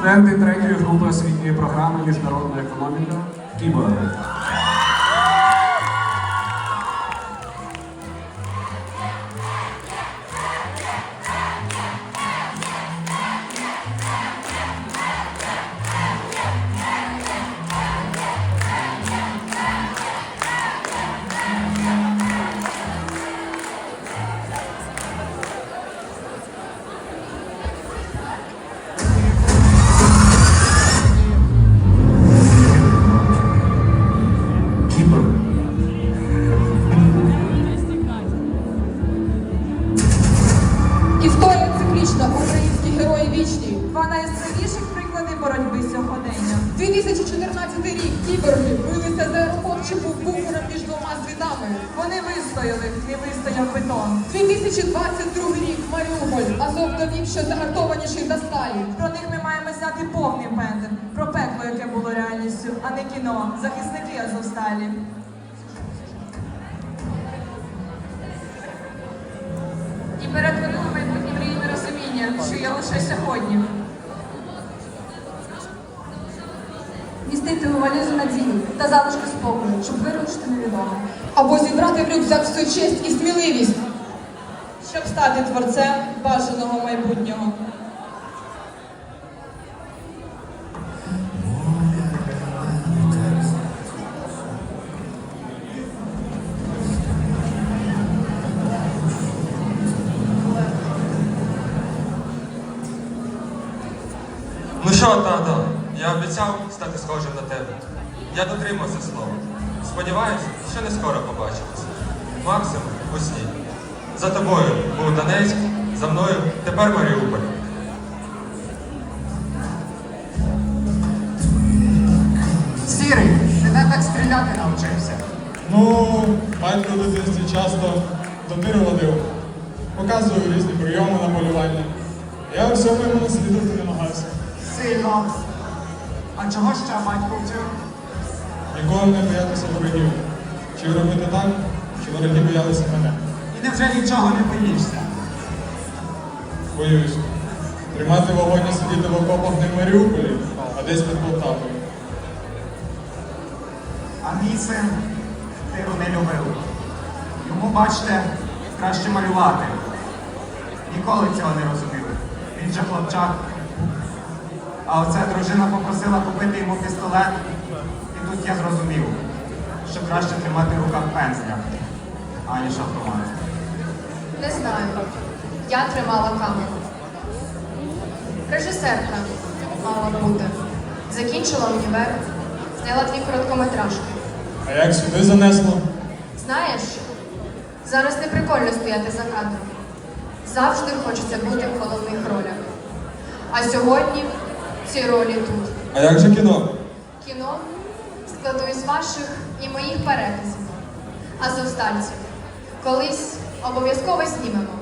Студенти третьої групи освітньої програми Міжнародна економіка Кіборги. Історія українські герої вічні. Два найяскравіших приклади боротьби сьогодення. 2014 рік кіберги билися за аеропорт, що був буфером між двома світами. Вони вистояли, не вистояв бетон. 2022 рік Маріуполь, Азов довів, що загартованіший за сталі. Про них ми маємо зняти повний пензель. Про пекло, яке було реальністю, а не кіно. Захисники Азовсталі. І перетворили розуміння, що я лише сьогодні. Містити у валізу надію та залишки спокою, щоб вирушити невідомо. Або зібрати в рюкзак всю честь і сміливість. Щоб стати творцем бажаного майбутнього. Що, тато, я обіцяв стати схожим на тебе. Я дотримався слова. Сподіваюсь, що не скоро побачимось. Максимум у сні. За тобою був Донецьк, за мною тепер Маріуполь. Сірий, ти де так стріляти навчився? Ну, батько в дитинстві часто до миру водив. Показував різні прийоми на полювання. Я у всьому йому наслідувати намагався. Сильно. А чого ще батько вчив? Ніколи не боятися ворогів. Чи робити так, чи вороги боялися мене. І невже нічого не боїшся? Боюсь. Тримати вогонь і сидіти в окопах не в Маріуполі, а десь під Полтавою. А мій син тиру не любив. Йому, бачите, краще малювати. Ніколи цього не розумів. Він же хлопчак. А оця дружина попросила купити йому пістолет. І тут я зрозумів, що краще тримати в руках пензля, аніж автомат. Не знаю. Я тримала камеру. Режисерка мала бути. Закінчила універ, зняла дві короткометражки. А як сюди занесло? Знаєш, зараз не прикольно стояти за кадром. Завжди хочеться бути в головних ролях. А сьогодні ці ролі тут. А як же кіно? Кіно складу із ваших і моїх переказів. останців. Колись обов'язково знімемо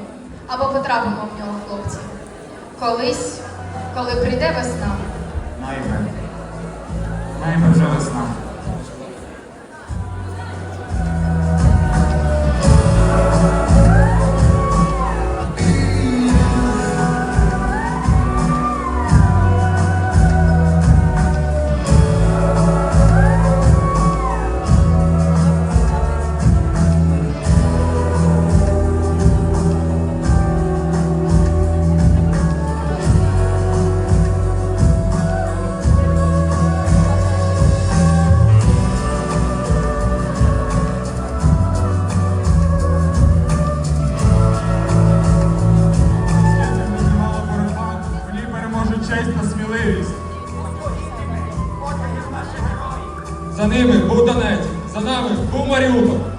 або потрапимо в нього, хлопці. Колись, коли прийде весна. Найме. Найме вже весна. Честь та сміливість. За ними був Донець, за нами був Маріуполь.